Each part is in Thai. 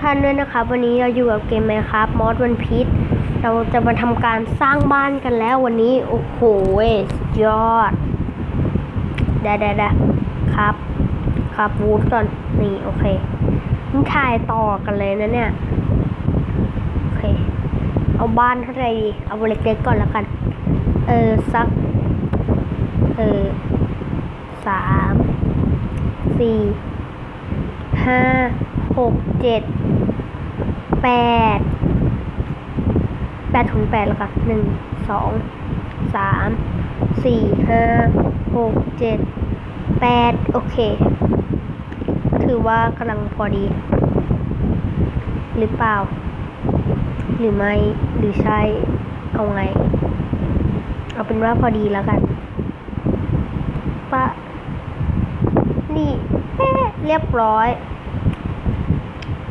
ท่านด้วยนะครับ วันนี้เราอยู่กับเกมไหมครับมอสวันพีชเราจะมาทำการสร้างบ้านกันแล้ววันนี้ โอ้โหสุดยอด ได้ได้ได้ครับ ครับวูดก่อน นี่ โอเคนี่ถ่ายต่อกันเลยนะเนี่ย โอเค เอาบ้านเท่าไหร่ดี เอาเล็กๆก่อนแล้วกัน เออ สัก เออสามสี่ห้าหกเจ็ด แปดแปดถึงแปดแล้วค่ะหนึ่งสองสามสี่ห้าหกเจ็ดแปดโอเค ถือว่ากำลังพอดี หรือเปล่า หรือไม่หรือใช่เอาไง เอาเป็นว่าพอดีแล้วกันปะนี่เอ๊ะเรียบร้อย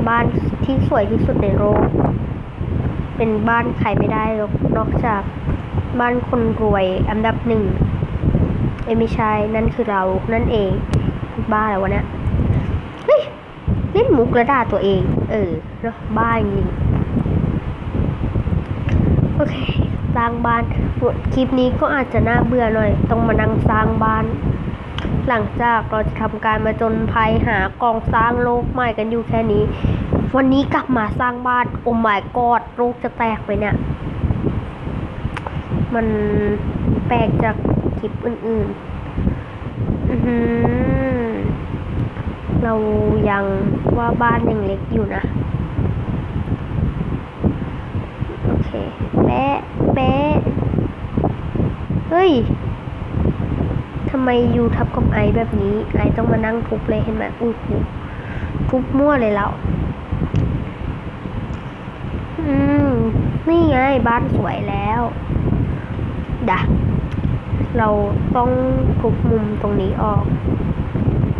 บ้าน ที่สวยที่สุดในโลก เป็นบ้านใครไม่ได้หรอกนอกจากบ้านคนรวยอันดับหนึ่งเอ้ไม่ใช่นั่นคือเรานั่นเองบ้าแล้ววะเนี่ยเฮ้ยเล่นมุกแล้วด่าตัวเอง เออเนอะบ้าจริงโอเคสร้างบ้านคลิปนี้ก็อาจจะน่าเบื่อหน่อย ต้องมานั่งสร้างบ้าน หลังจากเราจะทำการมาจนภัยหากองสร้างโลกใหม่กันอยู่แค่นี้ วันนี้กลับมาสร้างบ้าน โอ้ my god โลกจะแตกไปเนี่ย มันแปลกจากคลิปอื่นๆ เรายังว่าบ้านยังเล็กอยู่นะ โอเค แปะแปะเฮ้ยทำไมยูทับกับไอแบบนี้ ไอต้องมานั่งทุบเลยเห็นไหมอู้หูทุบมั่วเลยแล้ว อืม นี่ไงบ้านสวยแล้วดะเราต้องทุบมุมตรงนี้ออก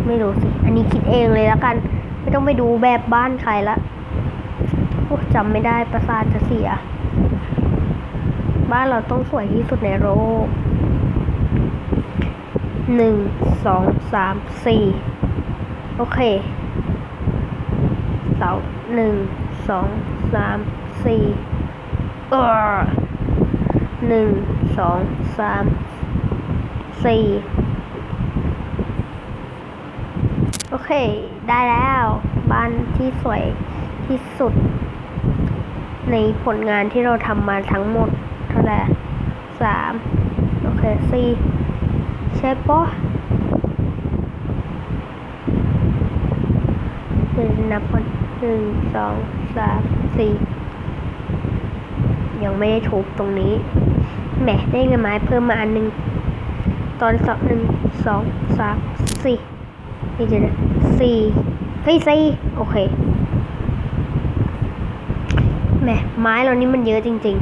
ไม่รู้สิ อันนี้คิดเองเลยแล้วกัน ไม่ต้องไปดูแบบบ้านใครละโอ้จำไม่ได้ประสาทจะเสีย บ้านเราต้องสวยที่สุดในโลกหนึ่งสองสามสี่โอเคเสาหนึ่งสองสามสี่ เออหนึ่งสองสามสี่โอเค ได้แล้วบ้านที่สวยที่สุด ในผลงานที่เราทำมาทั้งหมด เท่าไหร่สามโอเคสี่ใช่ปะเดี๋ยวนับก่อนหนึ่งสองสามสี่ ยังไม่ได้ทุบตรงนี้แหมได้เงินไม้เพิ่มมาอันหนึ่งตอนสองหนึ่งสองสามสี่นี่เดี๋ยวนะสี่เฮ้ยสี่โอเคแหมไม้เรานี่มันเยอะจริง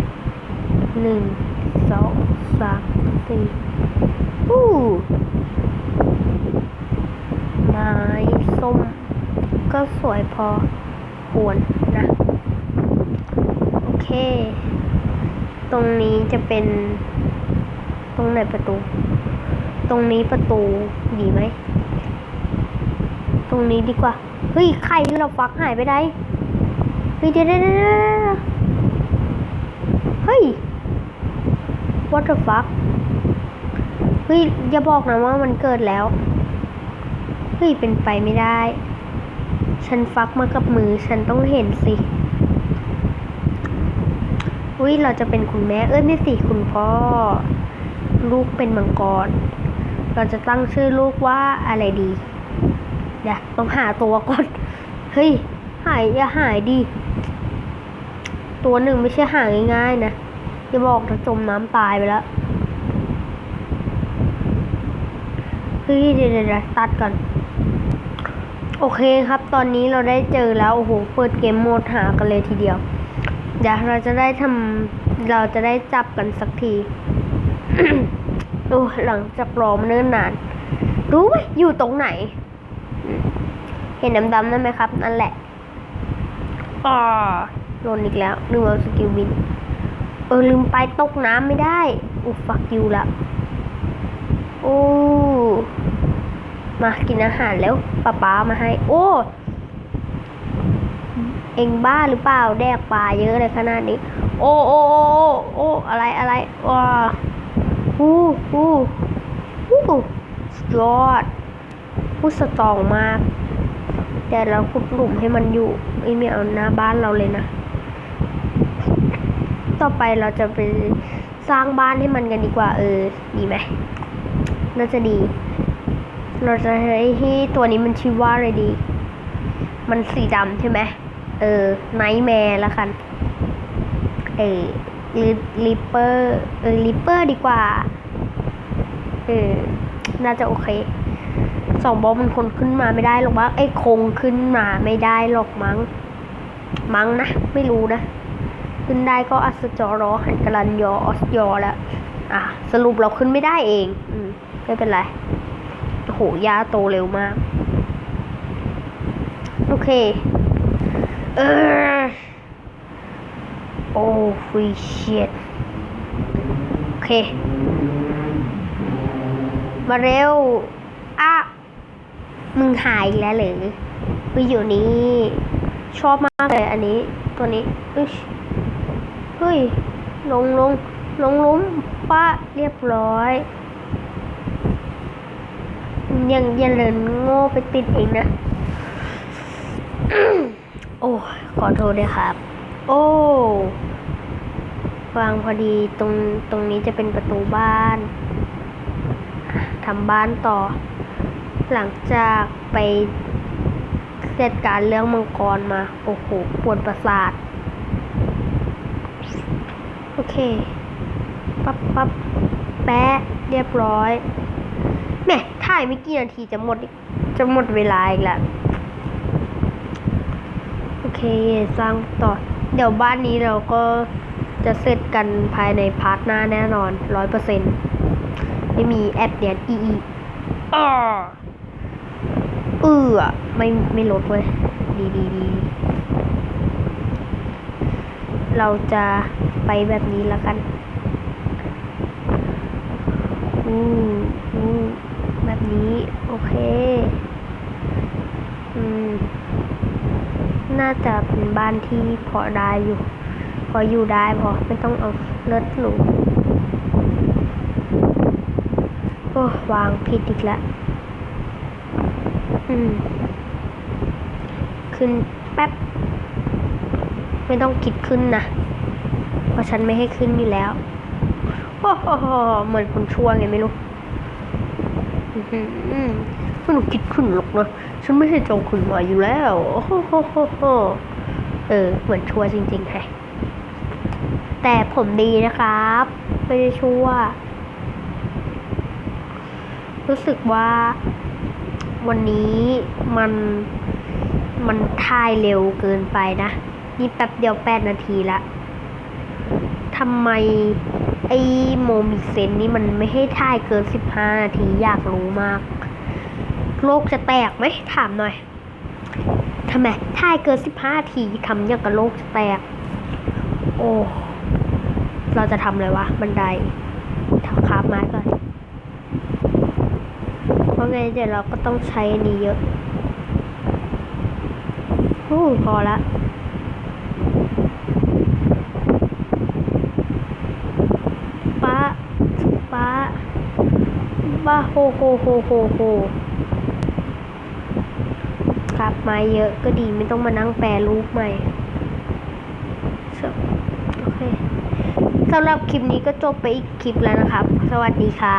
ๆหนึ่งสองสามสี่อู้ไม้ส้มก็สวยพอควร เค ตรงนี้จะเป็น ตรงไหนประตู ตรงนี้ประตูดีไหม ตรงนี้ดีกว่า เฮ้ยใครที่เราฟักหายไปได้เฮ้ยเดี๋ยวเดี๋ยวเดี๋ยวเดี๋ยวเฮ้ย what the fuck เฮ้ย อย่าบอกนะว่ามันเกิดแล้ว เฮ้ย เป็นไปไม่ได้ ฉันฟักมากับมือ ฉันต้องเห็นสิ อุ้ยเราจะเป็นคุณแม่เอ้ยไม่สิคุณพ่อ ลูกเป็นมังกร เราจะตั้งชื่อลูกว่าอะไรดีเดี๋ยวต้องหาตัวก่อน เฮ้ย หายอย่าหายดิ ตัวหนึ่งไม่ใช่หาง่ายๆนะอย่าบอกจะจมน้ำตายไปแล้วเฮ้ยเดี๋ยวเดี๋ยวเดี๋ยวตัดก่อน โอเคครับ ตอนนี้เราได้เจอแล้ว โอ้โห เปิดเกมโหมดหากันเลยทีเดียว เดี๋ยวเราจะได้ทำเราจะได้จับกันสักทีโอ้หลังจากรอมาเนิ่นนาน รู้ไหมอยู่ตรงไหน เห็นดำๆนั่นไหมครับ นั่นแหละอ๋อโดนอีกแล้วลืมเอาสกิลบิน เออลืมไปตกน้ำไม่ได้อุฟักยูละโอ้มากินอาหารแล้วป้าป้ามาให้ โอ้ เองบ้าหรือเปล่าแดกปลาเยอะเลยขนาดนี้ โอ้โอ้โอ้โอ้โออะไรอะไรว้าฮู้ฮู้ฮู้สุดยอดพูดสตองมาก แต่เราขุดหลุมให้มันอยู่ไอ้ไม่เอาหน้าบ้านเราเลยนะ ต่อไปเราจะไปสร้างบ้านให้มันกันดีกว่า เออ ดีไหมน่าจะดี เราจะใช้ตัวนี้มันชื่อว่าอะไรดี มันสีดำใช่ไหม เออไนท์แมร์ละกันเออลิปเปอร์เออลิปเปอร์ดีกว่าเออน่าจะโอเคสองบอกมันคนขึ้นมาไม่ได้หรอกมั้งไอ้คงขึ้นมาไม่ได้หรอกมั้งมั้งนะไม่รู้นะ ขึ้นได้ก็อัสจรอหันกลันยอออสยอแล้วอะสรุปเราขึ้นไม่ได้เองอืมไม่เป็นไรโอ้โหยาโตเร็วมาก โอเค เออโอ้ฟรีเชียดโอเค มาเร็วอะมึงหายแล้วเหรือไปอยู่นี่ชอบมากเลยอันนี้ ตัวนี้เฮ้ย ลงลงลงลุ้มป้าเรียบร้อย ยังยันเลินโง่ไปติดเองนะ โอ้ขอโทษด้วยครับ โอ้วางพอดีตรงตรงนี้จะเป็นประตูบ้านทำบ้านต่อ หลังจากไปเสร็จการเรื่องมังกรมา โอ้โหปวดประสาท โอเค ปั๊บปั๊บแปะเรียบร้อยแม่ถ่ายไม่กี่นาทีจะหมดจะหมดเวลาอีกแล้ว เคสร้างต่อ เดี๋ยวบ้านนี้เราก็จะเสร็จกันภายในพาร์ทหน้าแน่นอนร้อยเปอร์เซ็นไม่มีแอปเดียนอีอีอ้อเออไม่ไม่ลดเว้ยดีดีดีเราจะไปแบบนี้แล้วกันอืมอืมแบบนี้ โอเค อืม น่าจะเป็นบ้านที่พอได้อยู่ พออยู่ได้พอไม่ต้องเอาเลิศหรูโอ้วางผิดอีกแล้วอืม ขึ้นแป๊บ ไม่ต้องคิดขึ้นนะ เพราะฉันไม่ให้ขึ้นอยู่แล้ว โอ้โหเหมือนคนชั่วไงไม่รู้ อื้อหือไม่ต้องคิดขึ้นหรอกนะ ฉันไม่ให้จองคุณมาอยู่แล้วโอ้โหเออ เหมือนชัวจริงๆแฮะแต่ผมดีนะครับ ไม่ได้ชัวรู้สึกว่าวันนี้มันมันถ่ายเร็วเกินไปนะ นี่แป๊บเดียวแปดนาทีละทำไมไอ้โมมิเซนนี่มันไม่ให้ถ่ายเกินสิบห้านาทีอยากรู้มาก โลกจะแตกไหมถามหน่อยทำไมถ่ายเกินสิบห้าทีทำอย่างกับโลกจะแตก โอ้เราจะทำอะไรวะ บันไดทำคาบไม้ก่อนเพราะไงเดี๋ยวเราก็ต้องใช้อันนี้เยอะโอ้พอละป้าป้าป้าโฮโฮโฮโฮโฮ ครับไม้เยอะก็ดีไม่ต้องมานั่งแปรรูปใหม่โอเคสำหรับคลิปนี้ก็จบไปอีกคลิปแล้วนะครับ สวัสดีครับ